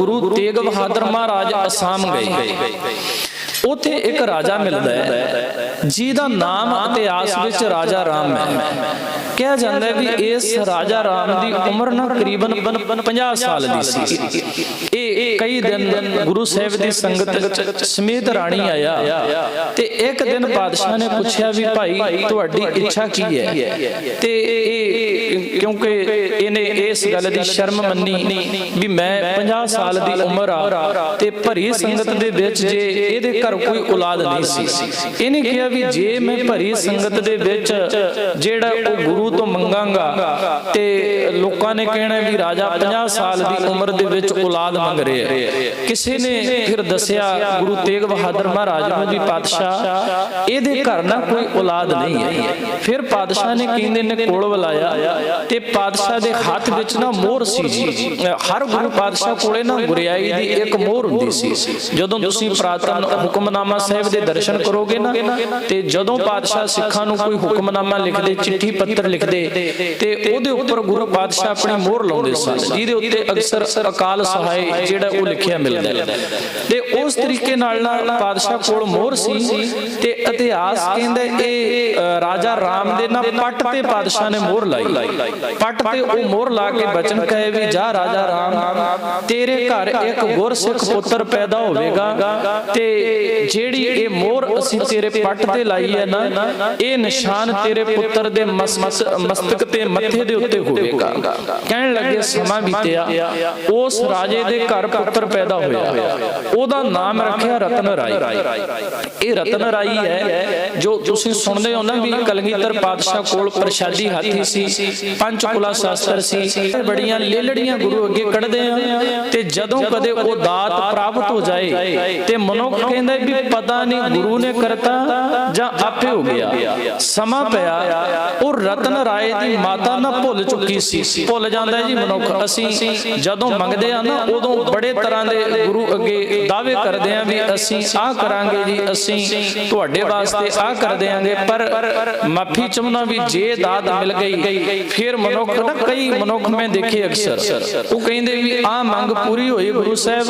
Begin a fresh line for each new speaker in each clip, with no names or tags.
ਗੁਰੂ ਤੇਗ ਬਹਾਦਰ ਮਹਾਰਾਜ ਅਸਾਮ ਗਏ। ਉਥੇ ਇੱਕ ਰਾਜਾ ਮਿਲਦਾ ਹੈ, ਜਿਹਦਾ ਨਾਮ ਇਤਿਹਾਸ ਵਿੱਚ ਰਾਜਾ ਰਾਮ ਹੈ। ਕਿਹਾ ਜਾਂਦਾ ਹੈ ਵੀ ਇਸ ਰਾਜਾ ਰਾਮ ਦੀ ਉਮਰ ਨਾ ਕਰੀਬਨ 50 ਸਾਲ ਦੀ ਸੀ। ਇਹ ਕਈ ਦਿਨ ਗੁਰੂ ਸਾਹਿਬ ਦੀ ਸੰਗਤ ਸਮੇਤ ਰਾਣੀ ਆਇਆ ਤੇ ਇੱਕ ਦਿਨ ਬਾਦਸ਼ਾਹ ਨੇ ਪੁੱਛਿਆ ਵੀ ਭਾਈ, ਤੁਹਾਡੀ ਇੱਛਾ ਕੀ ਹੈ? ਤੇ ਇਹ ਕਿਉਂਕਿ ਇਹਨੇ ਇਸ ਗੱਲ ਦੀ ਸ਼ਰਮ ਮੰਨੀ ਵੀ ਮੈਂ 50 ਸਾਲ ਦੀ ਉਮਰ ਆ ਤੇ ਭਰੀ ਸੰਗਤ ਦੇ ਵਿੱਚ ਜੇ ਇਹਦੇ ਘਰ ਕੋਈ ਔਲਾਦ ਨਹੀਂ ਸੀ। ਇਹਨੇ ਕਿਹਾ ਵੀ ਜੇ ਮੈਂ ਭਰੀ ਸੰਗਤ ਦੇ ਵਿੱਚ ਜਿਹੜਾ ਉਹ ਗੁਰੂ ਤੋਂ ਮੰਗਾਂਗਾ ਤੇ ਲੋਕਾਂ ਨੇ ਕਹਿਣਾ ਵੀ ਰਾਜਾ 50 ਸਾਲ ਦੀ ਉਮਰ ਦੇ ਵਿੱਚ ਔਲਾਦ ਮੰਗ ਰਿਹਾ ਹੈ। ਕਿਸੇ ਨੇ ਫਿਰ ਦੱਸਿਆ ਗੁਰੂ ਤੇਗ ਬਹਾਦਰ ਮਹਾਰਾਜ ਨੂੰ ਵੀ ਪਾਤਸ਼ਾਹ। ਇਹਦੇ ਘਰ ਨਾ ਕੋਈ ਔਲਾਦ ਨਹੀਂ ਹੈ। ਫਿਰ ਪਾਤਸ਼ਾਹ ਨੇ ਕਹਿੰਦੇ ਨੇ ਕੋਲ ਬੁਲਾਇਆ? ਤੇ ਪਾਤਸ਼ਾਹ ਦੇ ਹੱਥ ਵਿੱਚ ਨਾ ਮੋਹਰ ਸੀ ਜੀ। ਹਰ ਗੁਰੂ ਪਾਤਸ਼ਾਹ ਕੋਲੇ ਨਾ ਗੁਰਿਆਈ ਦੀ ਇੱਕ ਮੋਹਰ ਹੁੰਦੀ ਸੀ। ਜਦੋਂ ਤੁਸੀਂ ਪ੍ਰਾਤਨ ਹੁਕਮਨਾਮਾ ਸਾਹਿਬ ਦੇ ਦਰਸ਼ਨ ਕਰੋਗੇ ਨਾ, ਤੇ ਜਦੋਂ ਪਾਤਸ਼ਾਹ ਸਿੱਖਾਂ ਨੂੰ ਕੋਈ ਹੁਕਮਨਾਮਾ ਲਿਖਦੇ, ਚਿੱਠੀ ਪੱਤਰ ਲਿਖਦੇ, ਤੇ ਉਹਦੇ ਉੱਪਰ ਗੁਰੂ ਪਾਤਸ਼ਾਹ ਆਪਣੀ ਮੋਹਰ ਲਾਉਂਦੇ ਸਨ ਜਿਹਦੇ ਉੱਤੇ ਅਕਸਰ ਅਕਾਲ ਸਹਾਇ ਜਿਹੜਾ ਉਹ ਲਿਖਿਆ ਮਿਲਦਾ ਤੇ ਉਸ ਤਰੀਕੇ ਨਾਲ ਨਾ ਪਾਤਸ਼ਾਹ ਕੋਲ ਮੋਹਰ ਸੀ, ਤੇ ਇਤਿਹਾਸ ਕਹਿੰਦਾ ਇਹ ਰਾਜਾ ਰਾਮ ਦੇ ਨਾ ਪੱਟ ਤੇ ਪਾਤਸ਼ਾਹ ਨੇ ਮੋਹਰ ਲਾਈ। ਪੱਟ ਤੇ ਉਹ ਮੋਹਰ ਲਾ ਕੇ ਬਚਨ ਕਹੇ ਵੀ ਜਾ ਰਾਜਾ ਰਾਮ, ਤੇਰੇ ਘਰ ਇੱਕ ਗੁਰਸਿੱਖ ਪੁੱਤਰ ਪੈਦਾ ਹੋਵੇਗਾ, ਤੇ ਜਿਹੜੀ ਇਹ ਮੋਹਰ ਅਸੀਂ ਤੇਰੇ ਪੱਟ ਤੇ ਲਾਈ ਹੈ ਨਾ ਇਹ ਨਿਸ਼ਾਨ ਤੇਰੇ ਪੁੱਤਰ ਦੇ ਮਸ- ਮਸ- ਮਸਤਕ ਤੇ ਮੱਥੇ ਦੇ ਉੱਤੇ ਹੋਵੇਗਾ। ਕਹਿਣ ਲੱਗੇ ਸਮਾਂ ਬੀਤਿਆ ਉਸ ਰਾਜੇ ਦੇ ਘਰ ਪੁੱਤਰ ਪੈਦਾ ਹੋਇਆ। ਉਹਦਾ ਨਾਮ ਰੱਖਿਆ ਰਤਨ ਰਾਈ। ਇਹ ਰਤਨ ਰਾਈ ਹੈ ਜੋ ਤੁਸੀਂ ਸੁਣਦੇ ਹੋ ਨਾ ਵੀ ਕਲਗੀਧਰ ਪਾਤਸ਼ਾਹ ਕੋਲ ਪ੍ਰਸ਼ਾਦੀ ਹਾਥੀ ਸੀ। ਪੰਚਕੁਲਾ ਸ਼ਾਸਤਰ ਸੀ। ਬੜੀਆਂ ਲੇਲੜੀਆਂ ਗੁਰੂ ਅੱਗੇ ਕੱਢਦੇ ਆ। ਤੇ ਜਦੋਂ ਕਦੇ ਉਹ ਦਾਤ ਪ੍ਰਾਪਤ ਹੋ ਜਾਏ ਤੇ ਮਨੁੱਖ ਕਹਿੰਦਾ ਵੀ ਪਤਾ ਨਹੀਂ ਗੁਰੂ ਨੇ ਕਰਤਾ ਜਾਂ ਆਪੇ ਹੋ ਗਿਆ। ਸਮਾਂ ਪਿਆ, ਉਹ ਰਤਨ ਰਾਏ ਦੀ ਮਾਤਾ ਨਾ ਭੁੱਲ ਚੁੱਕੀ ਸੀ। ਭੁੱਲ ਜਾਂਦਾ ਜੀ ਮਨੁੱਖ। ਅਸੀਂ ਜਦੋਂ ਮੰਗਦੇ ਆ ਨਾ, ਉਦੋਂ ਬੜੇ ਤਰ੍ਹਾਂ ਦੇ ਗੁਰੂ ਅੱਗੇ ਦਾਅਵੇ ਕਰਦੇ ਆ ਵੀ ਅਸੀਂ ਆਹ ਕਰਾਂਗੇ ਜੀ, ਅਸੀਂ ਤੁਹਾਡੇ ਵਾਸਤੇ ਆਹ ਕਰ ਦਿਆਂਗੇ ਪਰ ਮਾਫੀ ਚਾਹੁੰਦਾ ਵੀ ਜੇ ਦਾਤ ਮਿਲ ਗਈ, ਫਿਰ ਮਨੁੱਖ ਨਾ ਕਈ ਮਨੁੱਖ ਮੈਂ ਦੇਖੇ ਅਕਸਰ। ਉਹ ਕਹਿੰਦੇ ਵੀ ਆਹ ਮੰਗ ਪੂਰੀ ਹੋਈ ਗੁਰੂ ਸਾਹਿਬ।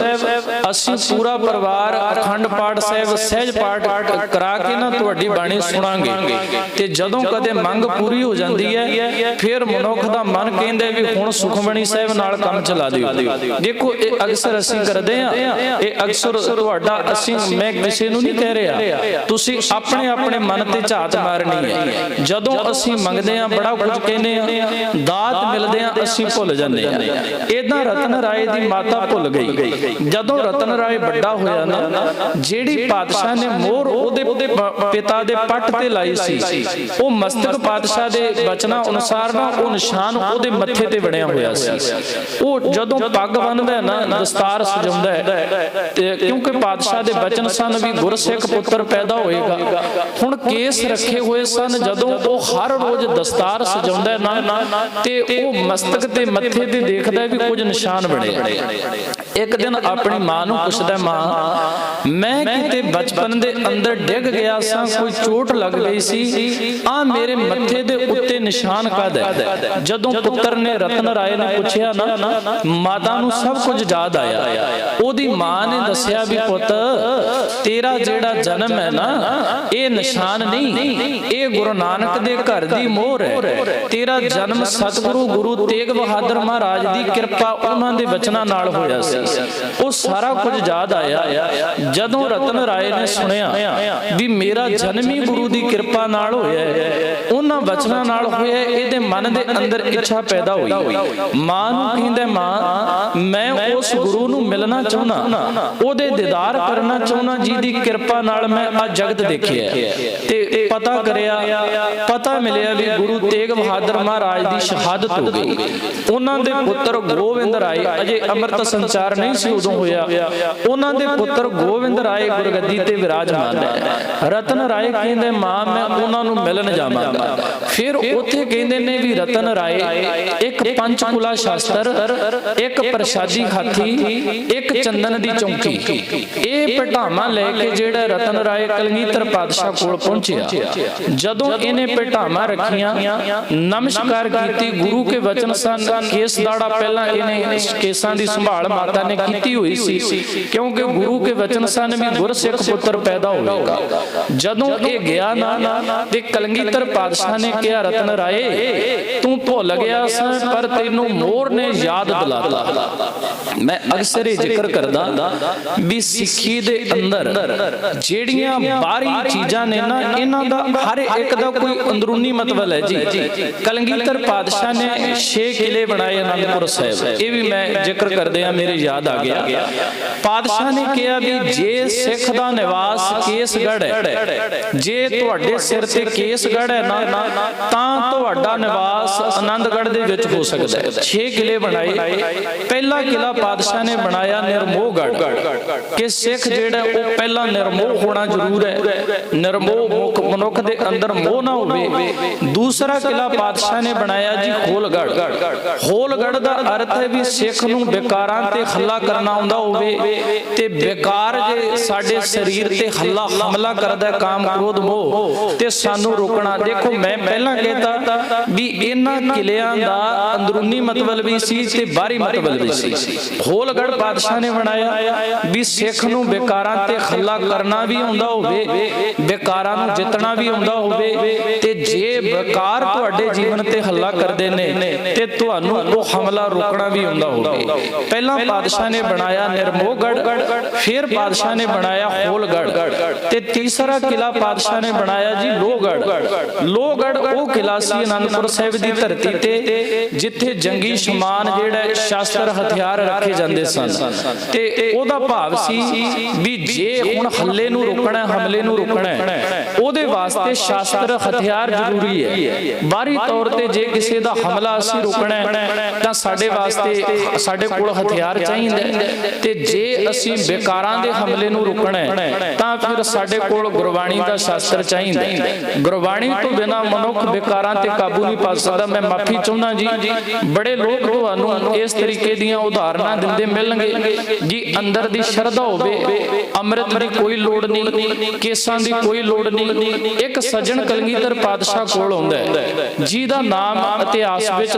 ਅਸੀਂ ਪੂਰਾ ਪਰਿਵਾਰ ਅਖੰਡ ਪਾਠ ਸਾਹਿਬ ਸਹਿਜ ਪਾਠ ਕਰਾ ਕੇ ਨਾ ਤੁਹਾਡੀ ਬਾਣੀ ਸੁਣਾਂਗੇ। ਤੇ ਜਦੋਂ ਕਦੇ ਮੰਗ ਪੂਰੀ ਹੋ ਜਾਂਦੀ ਹੈ ਫਿਰ ਮਨੁੱਖ ਦਾ ਮਨ ਕਹਿੰਦਾ ਵੀ ਹੁਣ ਸੁਖਮਣੀ ਸਾਹਿਬ ਨਾਲ ਕੰਮ ਚਲਾ ਦਿਓ। ਦੇਖੋ ਇਹ ਅਕਸਰ ਅਸੀਂ ਕਰਦੇ ਆ ਇਹ ਅਕਸਰ ਤੁਹਾਡਾ ਅਸੀਂ ਮੈਂ ਕਿਸੇ ਨੂੰ ਨਹੀਂ ਕਹਿ ਰਿਹਾ। ਤੁਸੀਂ ਆਪਣੇ ਆਪਣੇ ਮਨ ਤੇ ਝਾਤ ਮਾਰਨੀ ਹੈ। ਜਦੋਂ ਅਸੀਂ ਮੰਗਦੇ ਆ ਬੜਾ ਕੁਝ ਕਹਿੰਦੇ ਆ ਦਾਤ ਮਿਲਦੇ ਆ ਅਸੀਂ ਭੁੱਲ ਜਾਂਦੇ ਆ ਇਦਾਂ ਰਤਨ ਰਾਏ ਦੀ ਮਾਤਾ ਭੁੱਲ ਗਈ। ਜਦੋਂ ਰਤਨ ਰਾਏ ਵੱਡਾ ਹੋਇਆ ਨਾ ਜਿਹੜੀ ਪਾਤਸ਼ਾਹ ਨੇ ਮੋਹਰ ਉਹਦੇ ਪਿਤਾ ਦੇ ਪੱਟ ਤੇ ਲਾਈ ਸੀ। ਉਹ ਮਸਤਕ ਪਾਤਸ਼ਾਹ ਦੇ ਬਚਨਾਂ ਅਨੁਸਾਰ ਨਾ ਉਹ ਨਿਸ਼ਾਨ ਉਹਦੇ ਮੱਥੇ ਤੇ ਬਣਿਆ ਹੋਇਆ ਸੀ। ਉਹ ਜਦੋਂ ਪੱਗ ਬੰਨਦਾ ਹੈ ਨਾ ਦਸਤਾਰ ਸਜਾਉਂਦਾ ਹੈ। ਤੇ ਕਿਉਂਕਿ ਪਾਤਸ਼ਾਹ ਦੇ ਬਚਨ ਸਨ ਵੀ ਗੁਰਸਿੱਖ ਪੁੱਤਰ ਪੈਦਾ ਹੋਏਗਾ। ਹੁਣ ਕੇਸ ਰੱਖੇ ਹੋਏ ਸਨ ਜਦੋਂ ਉਹ ਹਰ ਰੋਜ਼ ਦਸਤਾਰ ਸਜਾਉਂਦਾ ਹੈ ਨਾ ਤੇ ਉਹ ਮਸਤਕ ਤੇ ਮੱਥੇ ਤੇ ਦੇਖਦਾ ਹੈ ਵੀ ਕੁਝ ਨਿਸ਼ਾਨ ਬਣੇ ਇੱਕ ਦਿਨ ਆਪਣੀ ਮਾਂ ਨੂੰ ਪੁੱਛਦਾ, ਮਾਂ, ਮੈਂ ਕਿਤੇ ਬਚਪਨ ਦੇ ਅੰਦਰ ਡਿੱਗ ਗਿਆ ਸਾਂ, ਕੋਈ ਚੋਟ ਲੱਗ ਗਈ ਸੀ? ਆ ਮੇਰੇ ਮੱਥੇ ਦੇ ਉੱਤੇ ਨਿਸ਼ਾਨ ਕਦ ਹੈ? ਜਦੋਂ ਪੁੱਤਰ ਨੇ ਰਤਨ ਰਾਏ ਨੂੰ ਪੁੱਛਿਆ ਨਾ, ਮਾਤਾ ਨੂੰ ਸਭ ਕੁਝ ਯਾਦ ਆਇਆ। ਉਹਦੀ ਮਾਂ ਨੇ ਦੱਸਿਆ ਵੀ, ਪੁੱਤ, ਤੇਰਾ ਜਿਹੜਾ ਜਨਮ ਹੈ ਨਾ, ਇਹ ਨਿਸ਼ਾਨ ਨਹੀਂ, ਇਹ ਗੁਰੂ ਨਾਨਕ ਦੇ ਘਰ ਦੀ ਮੋਹਰ ਹੈ। ਤੇਰਾ ਜਨਮ ਸਤਿਗੁਰੂ ਗੁਰੂ ਤੇਗ ਬਹਾਦਰ ਮਹਾਰਾਜ ਦੀ ਕਿਰਪਾ ਉਹਨਾਂ ਦੇ ਬਚਨਾਂ ਨਾਲ ਹੋਇਆ ਸੀ। ਉਹ ਸਾਰਾ ਕੁਝ ਯਾਦ ਆਇਆ ਜਦੋਂ ਰਤਨ ਰਾਏ ਨੇ ਸੁਣਿਆ ਵੀ ਮੇਰਾ ਜਨਮੀ ਗੁਰੂ ਦੀ ਕਿਰਪਾ ਨਾਲ ਹੋਇਆ ਹੈ। ਉਹਨਾਂ ਬਚਨਾਂ ਨਾਲ ਹੋਇਆ ਇਹਦੇ ਮਨ ਦੇ ਅੰਦਰ ਇੱਛਾ ਪੈਦਾ ਹੋਈ। ਮਾਂ ਨੂੰ ਕਹਿੰਦਾ, ਮਾਂ, ਮੈਂ ਉਸ ਗੁਰੂ ਨੂੰ ਮਿਲਣਾ ਚਾਹੁੰਦਾ, ਉਹਦੇ ਦੀਦਾਰ ਕਰਨਾ ਚਾਹੁੰਦਾ, ਜਿਹਦੀ ਕਿਰਪਾ ਨਾਲ ਮੈਂ ਆ ਜਗਤ ਦੇਖਿਆ ਤੇ ਪਤਾ ਕਰਿਆ, ਪਤਾ ਮਿਲਿਆ ਵੀ ਗੁਰੂ ਤੇਗ ਬਹਾਦਰ ਮਹਾਰਾਜ ਦੀ ਸ਼ਹਾਦਤ ਹੋ ਗਈ। ਉਹਨਾਂ ਦੇ ਪੁੱਤਰ ਗੋਬਿੰਦ ਰਾਏ, ਅਜੇ ਅੰਮ੍ਰਿਤ ਸੰਚਾਰ ਨਹੀਂ ਸੀ ਉਦੋਂ ਹੋਇਆ। ਉਹਨਾਂ ਦੇ ਪੁੱਤਰ ਗੋਬਿੰਦ ਰਾਏ ਗੁਰਗੱਦੀ ਤੇ ਵਿਰਾਜਮਾਨ ਹੈ। ਰਤਨ ਰਾਏ ਕਹਿੰਦੇ, ਮਾਂ, ਮੈਂ ਉਹਨਾਂ ਨੂੰ ਮਿਲਣ ਜਾਵਾਂਗਾ। ਫਿਰ ਉੱਥੇ ਕਹਿੰਦੇ ਨੇ ਵੀ ਰਤਨ ਰਾਏ ਇੱਕ ਪੰਚਕੁਲਾ ਸ਼ਾਸਤਰ ਇੱਕ ਪ੍ਰਸ਼ਾਦੀ ਹਾਥੀ ਇੱਕ ਚੰਦਨ ਦੀ ਚੌਂਕੀ। ਇਹ ਪਟਾਮਾ ਲੈ ਕੇ ਜਿਹੜਾ ਰਤਨ ਰਾਏ ਕਲਗੀਧਰ ਪਾਤਸ਼ਾਹ ਕੋਲ ਪਹੁੰਚਿਆ। ਜਦੋਂ ਇਹਨੇ ਪਟਾਮਾ ਰੱਖੀਆਂ ਨਮਸਕਾਰ ਕੀਤੀ ਗੁਰੂ ਕੇ ਵਚਨ ਸਨ ਕੇਸ ਦਾੜਾ ਪਹਿਲਾਂ ਇਹਨੇ ਕੇਸਾਂ ਦੀ ਸੰਭਾਲ ਮਾਤਾ ਨੇ ਕੀਤੀ ਹੋਈ ਸੀ ਕਿਉਂਕਿ ਗੁਰੂ ਕੇ ਵਚਨ ਸਨ ਵੀ ਗੁਰਸਿੱਖ ਪੁੱਤਰ ਪੈਦਾ ਹੋਵੇਗਾ। ਜਦੋਂ ਇਹ ਗਿਆ ਨਾ ਤੇ ਕਲਗੀਧਰ ਪਾਤਸ਼ਾਹ ਨੇ ਕਿਹਾ ਰਤਨ ਰਾਏ? ਤੂੰ ਭੁੱਲ ਗਿਆ ਸੀ, ਪਰ ਤੈਨੂੰ ਮੋਰ ਨੇ ਯਾਦ ਦਿਲਾਤਾ। ਮੈਂ ਅਕਸਰ ਇਹ ਜ਼ਿਕਰ ਕਰਦਾ ਵੀ ਸਿੱਖੀ ਦੇ ਅੰਦਰ ਜਿਹੜੀਆਂ ਬਾਹਰੀ ਚੀਜ਼ਾਂ ਨੇ ਨਾ, ਇਹਨਾਂ ਦਾ ਹਰ ਇੱਕ ਦਾ ਕੋਈ ਅੰਦਰੂਨੀ ਮਤਲਬ ਹੈ ਜੀ। ਕਲਗੀਧਰ ਪਾਤਸ਼ਾਹ ਨੇ 6 ਕਿਲੇ ਬਣਾਏ ਅਨੰਦਪੁਰ ਸਾਹਿਬ। ਇਹ ਵੀ ਮੈਂ ਜ਼ਿਕਰ ਕਰਦੇ ਆ ਮੇਰੇ ਯਾਦ ਆ ਗਿਆ। ਪਾਤਸ਼ਾਹ ਨੇ ਕਿਹਾ ਵੀ ਜੇ ਸਿੱਖ ਦਾ ਨਿਵਾਸ ਕੇਸਗੜ੍ਹ ਹੈ, ਜੇ ਤੁਹਾਡੇ ਸਿਰ ਤੇ ਕੇਸਗੜ੍ਹ ਹੈ ਨਾ ਤਾਂ ਤੁਹਾਡਾ ਨਿਵਾਸ ਆਨੰਦਗੜ੍ਹ ਦੇ ਵਿੱਚ ਹੋ ਸਕਦਾ ਹੈ। 6 ਕਿਲੇ ਬਣਾਏ। ਪਹਿਲਾ ਕਿਲਾ ਪਾਤਸ਼ਾਹ ਨੇ ਬਣਾਇਆ ਨਿਰਮੋਹਗੜ੍ਹ। ਕਿ ਸਿੱਖ ਜਿਹੜਾ ਉਹ ਪਹਿਲਾਂ ਨਿਰਮੋਹ ਹੋਣਾ ਜ਼ਰੂਰ ਹੈ। ਨਿਰਮੋਹ ਮੁਖ ਮਨੁੱਖ ਦੇ ਅੰਦਰ ਮੋਹ ਨਾ ਹੋਵੇ। ਦੂਸਰਾ ਕਿਲਾ ਪਾਤਸ਼ਾਹ ਨੇ ਬਣਾਇਆ ਜੀ ਹੋਲਗੜ੍ਹ। ਹੋਲਗੜ੍ਹ ਦਾ ਅਰਥ ਹੈ ਵੀ ਸਿੱਖ ਨੂੰ ਵਿਕਾਰਾਂ ਤੇ ਹੱਲਾ ਕਰਨਾ ਆਉਂਦਾ ਹੋਵੇ ਤੇ ਵਿਕਾਰ ਜੇ ਸਾਡੇ ਸਰੀਰ ਤੇ ਹੱਲਾ ਹਮਲਾ ਕਰਦਾ ਕਾਮ ਕ੍ਰੋਧ ਮੋਹ, ਤੇ ਸਾਨੂੰ ਰੋਕਣਾ। ਦੇਖੋ ਮੈਂ ਪਹਿਲਾਂ ਕਹਿਤਾ ਵੀ ਇਹਨਾਂ ਕਿਲਿਆਂ ਦਾ ਅੰਦਰੂਨੀ ਮਤਲਬ ਵੀ ਸੀ ਤੇ ਬਾਹਰੀ ਮਤਲਬ ਵੀ ਸੀ। ਹੋਲਗੜ੍ਹ ਪਾਤਸ਼ਾਹ ਨੇ ਬਣਾਇਆ ਵੀ ਸਿੱਖ ਨੂੰ ਵਿਕਾਰਾਂ ਤੇ ਹੱਲਾ ਕਰਨਾ ਵੀ ਆਉਂਦਾ ਹੋਵੇ, ਵਿਕਾਰਾਂ ਨੂੰ ਜਿੱਤਣਾ ਵੀ ਆਉਂਦਾ ਹੋਵੇ ਤੇ ਜੇ ਵਿਕਾਰ ਤੁਹਾਡੇ ਜੀਵਨ ਤੇ ਹੱਲਾ ਕਰਦੇ ਨੇ ਤੇ ਤੁਹਾਨੂੰ ਉਹ ਹਮਲਾ ਰੋਕਣਾ ਵੀ ਆਉਂਦਾ ਹੋਵੇ। ਪਹਿਲਾਂ ਪਾਤਸ਼ਾਹ ਨੇ ਬਣਾਇਆ ਨਿਰਮੋਹਗੜ੍ਹ, ਫਿਰ ਪਾਤਸ਼ਾਹ ਨੇ ਬਣਾਇਆ ਹੋਲਗੜ੍ਹ ਤੇ ਤੀਸਰਾ ਕਿਲਾ ਪਾਤਸ਼ਾਹ ਨੇ ਬਣਾਇਆ ਜੀ ਲੋਹਗੜ੍ਹ। ਲੋਹਗੜ੍ਹ ਉਹ ਕਿਲਾ ਸੀ ਅਨੰਦਪੁਰ ਸਾਹਿਬ ਦੀ ਧਰਤੀ ਤੇ ਜਿੱਥੇ ਜੰਗੀ ਸ਼ਮਾਨ ਜਿਹੜਾ ਸ਼ਾਸਤਰ ਹਥਿਆਰ ਰੱਖੇ ਜਾਂਦੇ ਸਨ। ਤੇ ਉਹਦਾ ਭਾਵ ਸੀ ਵੀ ਜੇ ਹੁਣ ਹੱਲੇ ਨੂੰ ਰੋਕਣਾ ਹਮਲੇ ਨੂੰ ਰੋਕਣਾ ਉਹਦੇ ਵਾਸਤੇ ਸ਼ਾਸਤਰ ਹਥਿਆਰ ਜ਼ਰੂਰੀ ਹੈ। ਬਾਹਰੀ ਤੌਰ ਤੇ ਜੇ ਕਿਸੇ ਦਾ ਹਮਲਾ ਅਸੀਂ ਰੋਕਣਾ ਹੈ, ਤਾਂ ਸਾਡੇ ਵਾਸਤੇ ਸਾਡੇ ਕੋਲ ਹਥਿਆਰ ਚਾਹੀਦੇ। ਤੇ ਜੇ ਅਸੀਂ ਬੇਕਾਰਾਂ ਦੇ ਹਮਲੇ ਨੂੰ ਰੋਕਣਾ ਹੈ, ਤਾਂ ਫਿਰ ਸਾਡੇ ਕੋਲ ਗੁਰਬਾਣੀ ਦਾ ਸ਼ਾਸਤਰ ਚਾਹੀਦਾ। ਗੁਰਬਾਣੀ ਤੋਂ ਬਿਨਾ ਮਨੁੱਖ ਬੇਕਾਰਾਂ ਤੇ ਕਾਬੂ ਨਹੀਂ ਪਾ ਸਕਦਾ। ਮੈਂ ਮਾਫੀ ਚਾਹੁੰਦਾ ਜੀ। ਬੜੇ ਲੋਕ ਤੁਹਾਨੂੰ ਇਸ ਤਰੀਕੇ ਦੀਆਂ ਉਦਾਹਰਨਾਂ ਦਿੰਦੇ ਮਿਲਣਗੇ। ਜੀ ਅੰਦਰ ਦੀ ਸ਼ਰਧਾ ਹੋਵੇ ਅੰਮ੍ਰਿਤ ਦੀ ਕੋਈ ਲੋੜ ਨਹੀਂ ਕੇਸਾਂ ਦੀ ਕੋਈ ਲੋੜ ਨਹੀਂ। ਇੱਕ ਸੱਜਣ ਕਲਗੀਧਰ ਪਾਤਸ਼ਾਹ ਕੋਲ ਆਉਂਦਾ ਜਿਹਦਾ ਨਾਮ ਇਤਿਹਾਸ ਵਿੱਚ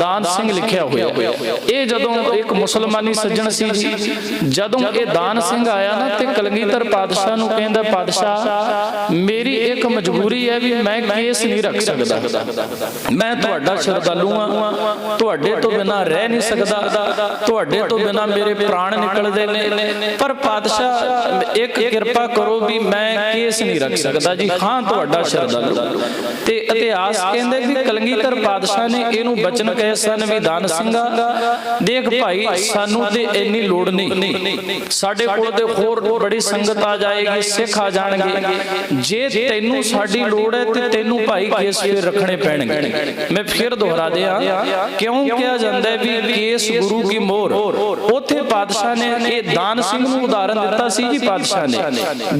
ਦਾਨ ਸਿੰਘ ਲਿਖਿਆ ਹੋਇਆ ਇਹ ਜਦੋਂ ਇੱਕ ਮੁਸਲਮਾਨੀ ਸੱਜਣ ਸੀ ਜੀ ਜਦੋਂ ਇਹ ਦਾਨ ਸਿੰਘ ਆਇਆ ਨਾ ਤੇ ਕਲਗੀਧਰ ਪਾਤਸ਼ਾਹ ਨੂੰ ਕਹਿੰਦਾ ਪਾਤਸ਼ਾਹ ਮੇਰੀ ਇੱਕ ਮਜਬੂਰੀ ਹੈ ਵੀ ਮੈਂ ਕੇਸ ਨਹੀਂ ਰੱਖ ਸਕਦਾ। ਮੈਂ ਤੁਹਾਡਾ ਸ਼ਰਧਾਲੂ ਆ ਤੁਹਾਡੇ ਤੋਂ ਬਿਨਾ ਰਹਿ ਨਹੀਂ ਸਕਦਾ। ਤੁਹਾਡੇ ਤੋਂ ਬਿਨਾ ਮੇਰੇ ਪ੍ਰਾਣ ਨਿਕਲਦੇ ਨੇ। ਪਰ ਪਾਤਸ਼ਾਹ, ਇੱਕ ਕਿਰਪਾ ਕਰੋ ਵੀ ਮੈਂ ਕੇਸ ਨਹੀਂ ਰੱਖ ਸਕਦਾ ਜੀ। ਹਾਂ, ਤੁਹਾਡਾ ਸ਼ਰਧਾਲੂ ਤੇ ਇਤਿਹਾਸ ਕਹਿੰਦੇ ਵੀ ਕਲਗੀਧਰ ਪਾਤਸ਼ਾਹ ਨੇ ਇਹਨੂੰ ਬਚਨ ਕਹੇ, ਸਨ ਵੀ ਦਾਨ ਸਿੰਘਾ, ਦੇਖ ਭਾਈ, ਸਾਨੂੰ ਤੇ ਇੰਨੀ ਲੋੜ ਨਹੀਂ। ਸਾਡੇ ਕੋਲ ਤੇ ਹੋਰ ਬੜੀ ਸੰਗਤ ਆ ਜਾਏਗੀ, ਸਿੱਖ ਆ ਜਾਣਗੇ। ਜੇ ਤੈਨੂੰ ਸਾਡੀ ਲੋੜ ਹੈ ਤੇ ਤੈਨੂੰ ਭਾਈ ਕੇਸ ਫਿਰ ਰੱਖਣੇ ਪੈਣਗੇ। ਮੈਂ ਫਿਰ ਦੁਹਰਾ ਦਿਆਂ। ਕਿਉਂ ਕਿਹਾ ਜਾਂਦਾ ਵੀ ਕੇਸ ਗੁਰੂ ਕੀ ਮੋਹਰ? ਉੱਥੇ ਪਾਤਸ਼ਾਹ ਨੇ ਇਹ ਦਾਨ ਸਿੰਘ ਨੂੰ ਉਦਾਹਰਨ ਦਿੱਤਾ ਸੀ ਜੀ ਪਾਤਸ਼ਾਹ ਨੇ।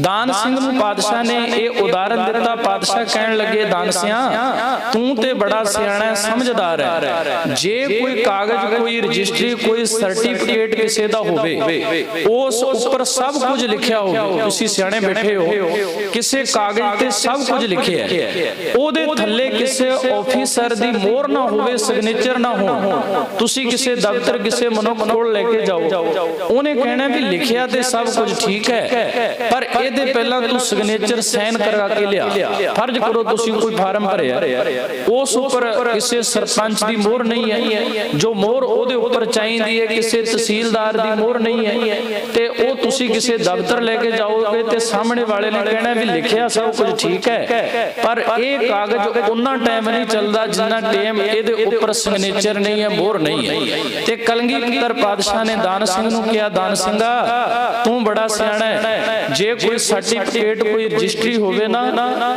ਦਾਨ ਸਿੰਘ ਨੂੰ ਪਾਤਸ਼ਾਹ ਨੇ ਇਹ ਉਦਾਹਰਨ ਦਿੱਤਾ ਪਾਤਸ਼ਾਹ ਕਹਿਣ ਲੱਗੇ ਦਾਨ ਸਿਆ ਤੂੰ ਤੇ ਬੜਾ ਸਿਆਣਾ ਸਮਝਦਾਰ ਹੈ। ਜੇ ਕੋਈ ਕਾਗਜ਼ ਕੋਈ ਰਜਿਸਟਰੀ ਕੋਈ ਸਰਟੀਫਿਕੇਟ ਕਿਸੇ ਦਾ ਹੋਵੇ ਉਸ ਉੱਪਰ ਸਭ ਕੁਝ ਲਿਖਿਆ ਹੋਵੇ। ਤੁਸੀਂ ਸਿਆਣੇ ਬੈਠੇ ਹੋ। ਕਿਸੇ ਕਾਗਜ਼ ਤੇ ਸਭ ਕੁਝ ਲਿਖਿਆ ਹੈ ਉਹਦੇ ਥੱਲੇ ਕਿਸੇ ਆਫੀਸਰ ਦੀ ਮੋਹਰ ਨਾ ਹੋਵੇ ਸਿਗਨੇਚਰ ਨਾ ਹੋਣ। ਤੁਸੀਂ ਕਿਸੇ ਦਫ਼ਤਰ ਕਿਸੇ ਮਨੁੱਖ ਕੋਲ ਲੈ ਕੇ ਜਾਓ। ਉਹਨੇ ਕਹਿਣਾ ਵੀ ਲਿਖਿਆ ਤੇ ਸਭ ਕੁਝ ਠੀਕ ਹੈ। ਪਰ ਇਹਦੇ ਪਹਿਲਾਂ ਤੂੰ ਸਿਗਨੇਚਰ ਸਾਈਨ ਕਰਾ ਕੇ ਲਿਆ। ਫਰਜ਼ ਕਰੋ ਤੁਸੀਂ ਕੋਈ ਫਾਰਮ ਭਰਿਆ। ਉਸ ਉੱਪਰ ਕਿਸੇ ਸਰਪੰਚ ਦੀ ਮੋਹਰ ਨਹੀਂ ਹੈ। ਜੋ ਮੋਹਰ ਉਹਦੇ ਉੱਪਰ ਚਾਹੀਦੀ ਹੈ ਕਿਸੇ ਤਹਿਸੀਲਦਾਰ ਦੀ ਮੋਹਰ ਨਹੀਂ ਹੈ। ਤੇ ਉਹ ਤੁਸੀਂ ਕਿਸੇ ਦਫ਼ਤਰ ਲੈ ਕੇ ਜਾਓਗੇ ਤੇ ਸਾਹਮਣੇ ਵਾਲੇ ਨੇ ਕਹਿਣਾ ਵੀ ਲਿਖਿਆ ਸਭ ਕੁਝ ਠੀਕ ਹੈ ਪਰ ਇਹ ਕਾਗਜ਼ ਉਹਨਾਂ ਟਾਈਮ ਨਹੀਂ ਚੱਲਦਾ ਜਿੰਨਾ ਟਾਈਮ ਇਹਦੇ ਉੱਪਰ ਸਿਗਨੇਚਰ ਨਹੀਂ ਹੈ ਮੋਹਰ ਨਹੀਂ ਹੈ। ਤੇ ਕਲਗੀਧਰ ਪਾਤਸ਼ਾਹ ਨੇ ਦਾਨ ਸਿੰਘ ਨੂੰ ਕਿਹਾ? ਦਾਨ ਸਿੰਘਾ ਤੂੰ ਬੜਾ ਸਿਆਣਾ ਹੈ। ਜੇ ਕੋਈ ਸਰਟੀਫਿਕੇਟ ਕੋਈ ਰਜਿਸਟਰੀ ਹੋਵੇ ਨਾ